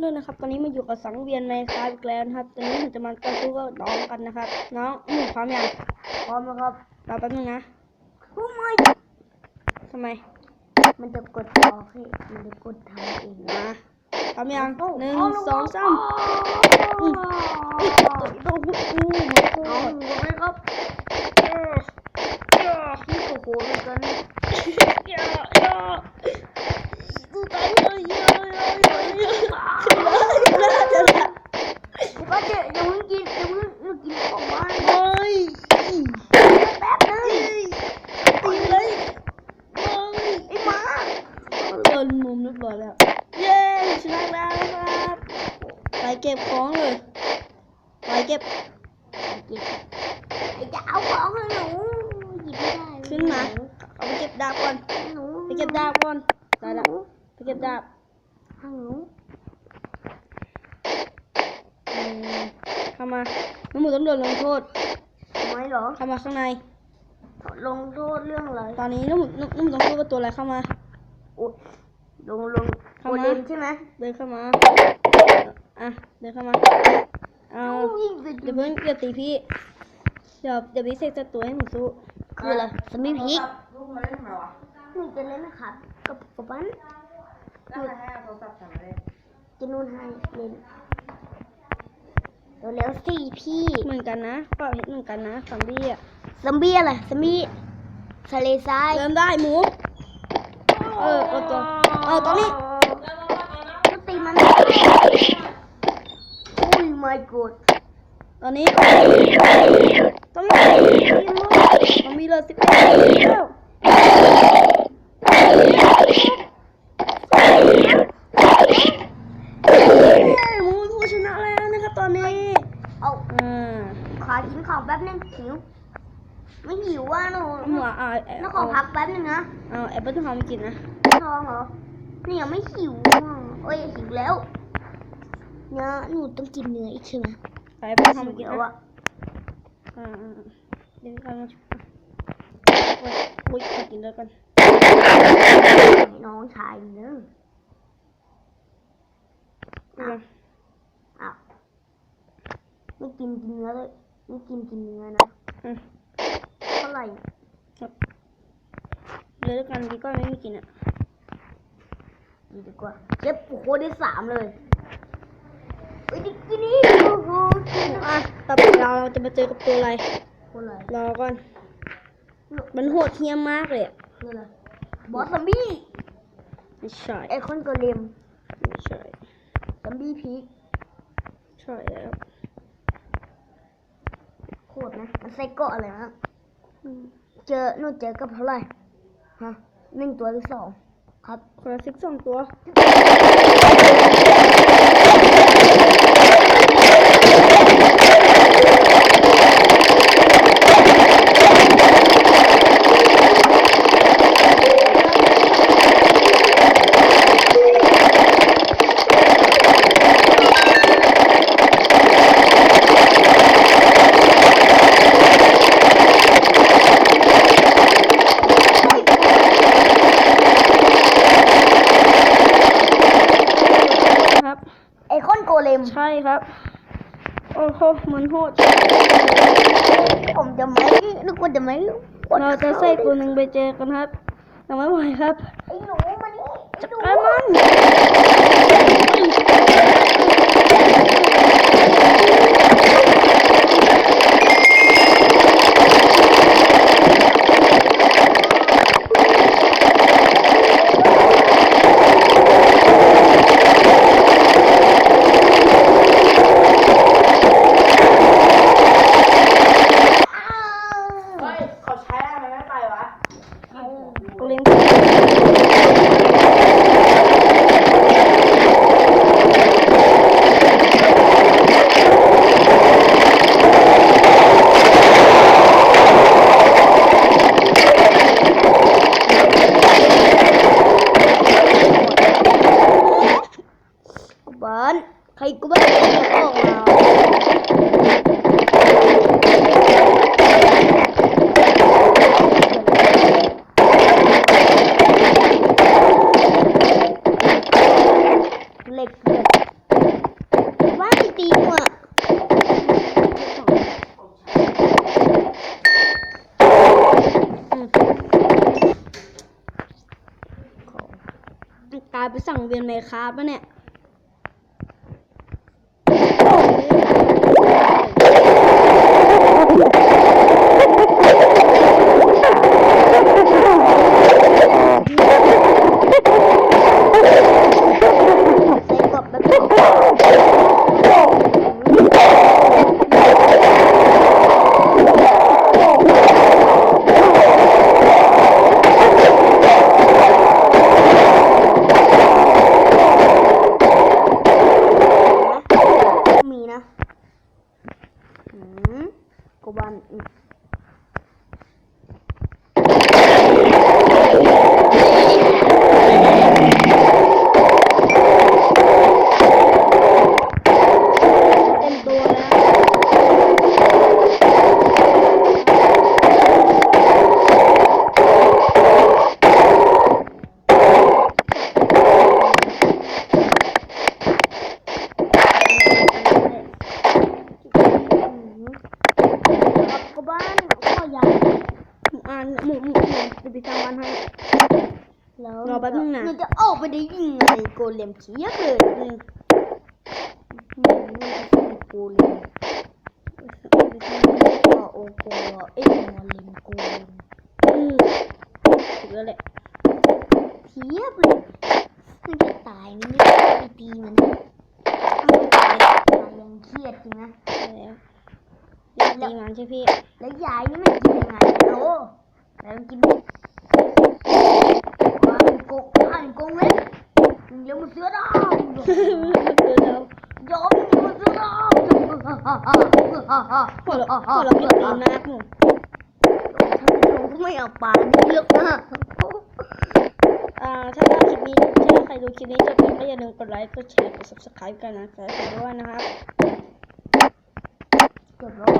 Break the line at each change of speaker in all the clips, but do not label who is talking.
เรื่องนะครับ ตอนนี้มาอยู่กับสังเวียนในคลาสอีกแล้วนะครับ ตอนนี้ผมจะมาต่อสู้กับน้องกันนะครับ น้องหนูพร้อมยัง
พร้อมแล้วครับ
รอแป๊บนึงนะ
โอ้ไม่
ทำไม
มันจะกดต่อให้มันจะกดทำเอง
มาพร้อมยังหนึ่ง
เาละ
สองสาม
อืม
อุ๊ยตัวตัวอู้หูมันโค
เอา
ตร
หัวไหมครับเออพี่โอ้โหเหมือนกัน
อย่าอย่าสู้ตายเลยอย่าอย่าอย่าอย่าชนะชนะ
ก็จะยังไม่กินยังไม่ยังกินของมัน
โอ้ย
แป๊บนึง
ตีเลยโอ้ย
ไอ้หมา
โดนมุมเรียบร้อยแล้ว เย้ชนะแล้วครับไปเก็บของเลยไปเก็บ
เก็บไอ้จะเอาของให้หนูหยิบไม่ได้
ขึ้นมาเอาไปเก็บดาบก่อน
หนู
ไปเก็บดาบก่อนได้ละไปเก็บดาบ
ให้หนู
อืมเข้ามาน้องหมูต้องโดนลงโทษ
ทำไมเหรอ
เข้ามาข้างใน
ลงโทษเรื่องอะไร
ตอนนี้น้องหมูน้องน้องหมูต้องสู้กับตัวอะไรเข้ามา
อุ๊ยลงลง
เข้า
โอ
มา
เดนใช่ไหม
เดินเข้ามาอะเดินเข้ามา เอา
อุ้ย
เดี๋ยวเพิ่งอย่าตีพี่ เดี๋ยวเดี๋ยวพี่เสกจะตัวให้หนูสู้
คืออะไรสมิพีก
ลูกมาเล่นทำไมวะ
หนูจะเล่นนะครับกับกับปั้น
แล้วใครให้เอาโทรศัพท์ฉันมาเล่น
จะนู่นให้เล่นเร็วๆสิพี่
เหมือนกันนะก็เห็นเหมือนกันนะซอมบี้อะ
ซอมบี้อะไรซอมบี้ทะเลทราย
เริ่มได้หมู เออเอาตัวเอาตอนนี้
ก็ตีมัน อุ้ย my god
ตอนนี้ตอนนี้ซอมบี้เลยสิบเอ็ดแล้วเย้หมูนผู้ชนะแล้วนะครับตอนนี้
เอา
อ่า
ขอกินของแป๊บนึงหิวไม่หิวว่าหนู
หมูอ่า
หนูขอพักแป๊บนึงนะ
เอาแอปเปิ้ลทองมากินนะ
ทองเหรอเนี่ยยังไม่หิวอะโอ้ยหิวแล้ว เนี่ยหนูต้องกินเนื้ออีกใช่ไหม
เอาแอปเปิ้ลทองมากิน
แล้ว
นะ
อะ
อ่าอ่าเดี๋ยวกันมาชุบโอ้ยโอ้ยขอกินแล้วกัน
น้องชายเนื้อ
ดูกัน
อ้าวไม่กินกินเนื้อเลยไม่กินกินเนื้อนะ
อืม
เท่าไหร่
เดี๋ยวกันดีก็ไม่มีกินอะ
ดีดีกว่าเจ็บโอ้โหได้สามเลยเอ้ยดิ กินนี่โอ้โหกิน
อะต่อไปเราจะมาเจอกับตัวอะไร
คนอะไร
รอก่อน มันโหดเหี้ยมมากเลยอะ
คืออะไรบอสซัมบี้
ไม่ใช่
ไอคอนโกเลม
ไม่ใช่
ซัมบี้พีค
ใช่แล้ว
โคตรนะมันใส่เกาะอะไรนะ
อืม
เจอหนูเจอกับเท่าไหร่ฮะหนึ่งตัวหรือสองครับ
คนละสิบสองตัว ค
อนโกเลม
ใช่ครับ โอ้โหเหมือนโหด
ผมจะไม่นึกว่าจะไม่
เราจะใส่ตัวหนึ่งไปเจอกันครับยังไม่ไหวครับ
ไอหนูมานี่ไอ้หนู
ไอ้มัน
เฮ้ยเขาใช้อะไรไม่ไปวะ
กูเลี้ยงกูบ้านใครกูบ้านออกมา
ตีนว่า
ตีหัวตายไปสั่งเวียนไหมคาปะเนี่ย
ใส่กรอบแบบนี้มีนะอืมกบันอีก
เต็มตัวแล้ว
ครับกบันข้อยาว
หมูอ่านหมูหมูหมูจะไปทำวันให้
แล้ว
รอแป๊บนึงนะ
มันจะออกไปได้ยังไงโกเลมเทียบเลยอืมอืมนี่ก็คือโกเลมก็โอโกเอ็มโมเลมโกเลม
อืมถูกแล้วแหละ
เทียบเลยมันจะตายนี่ไม่ได้ไปตีมัน
เอาไปตาย
ตายยังเครียดจริงนะ
แล้วอยากตีมันใช่พี่
แล้วยายนี่มันกินยังไงโอ้แล้วมันกินดิว้าวโกงอ้าวโกงเว้ย เดี๋ยวมันเสือดาว
เดี๋ยวเรา
ยอมเดี๋ยวมันเสือดาว
หัวเราะหัวเราเปลี่ยนตีนมากหมู
ไม่เอาปลานี่หรอกนะ
อ่าถ้าถ้าคลิปนี้ถ้าใครดูคลิปนี้จบแล้วก็อย่าลืมกดไลค์กดแชร์กด subscribe กันนะครับด้วยนะครับ
เกือบแล้ว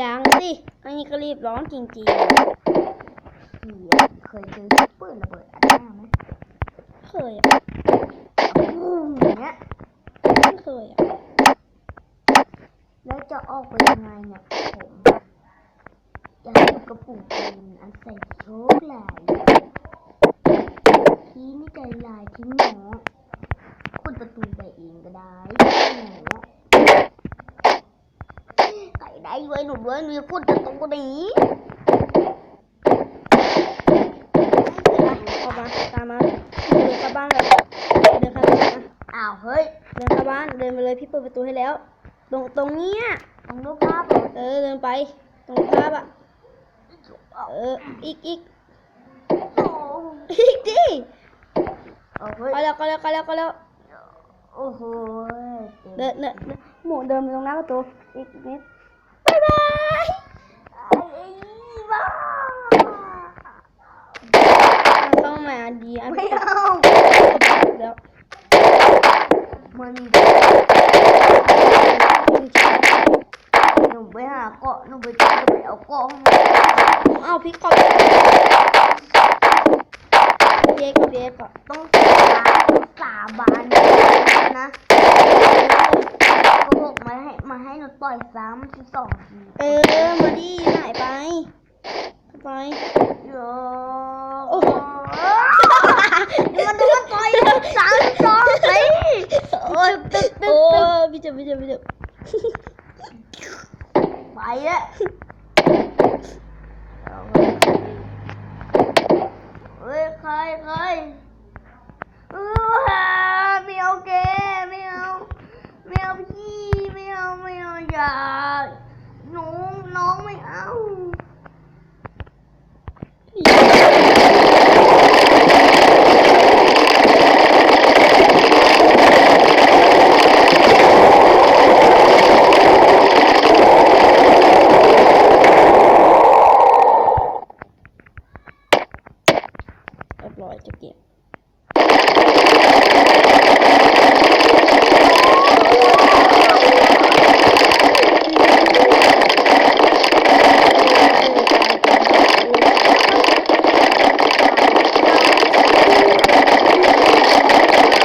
ยังสิอันนี้ก็รีบร้อนจริง
เหี้ยเคยเจอชุดปืนระเบิดอัดหน้าไหม
เคยอะ
อย่างเงี้ย
ไม่เคยอะ
แล้วจะออกไปยังไงเนี่ยผมอยากดูกระปุกเปืนอันใส่โชคลายทีนี่ใจลายทิ้งหนอคุณประตูไปเองก็ได้หนอไก่ได้ไว้หนูด้วยมีคุณประตูนี้
บ้านเลยเดินเข้าบ้านอะ
อ้าวเฮ้ย
เดินเข้าบ้านเดินไปเลยพี่เปิดประตูให้แล้ว ตรงตรงเนี้ย
ต้องดูภาพเหรอ
เออเดินไป ตรงภาพอะเอออีกอีก
โอ้
อีกดิ
เอาเฮ้ย
ก็แล้วก็แล้วก็แล้วก็แล้ว
โอ้โห
เดินเดินเดินหมูเดินไปตรงหน้าประตูอีกนิดบ๊ายบาย
ไอ้บ้า
มันต้องมาดีอัน
ไม่
พี่
เอา
แล้ว
มันหนูไปหาเกาะหนูไปจะไปเอาเกาะให้มัน
เอาพี่กอบเจ๊กับเจ๊ก่อน
ต้องสาบานนะเขาบอกมาให้มาให้หนูต่อยซ้ำสิบสองที
เออ มาดิหายไปไป
เยอะ
โอ้โห
มันต้องต่อย สามสองไป
โอ้ยตึ๊บตึ๊บโอ้พี่เจ็บไม่เจ็บไม่เจ็บ
ไปละเฮ้ยใครใครเออฮะไม่เอาแกไม่เอาไม่เอาพี่ไม่เอาไม่เอาอย่าหนูน้องไม่เอา
บร้อยจะเก็บ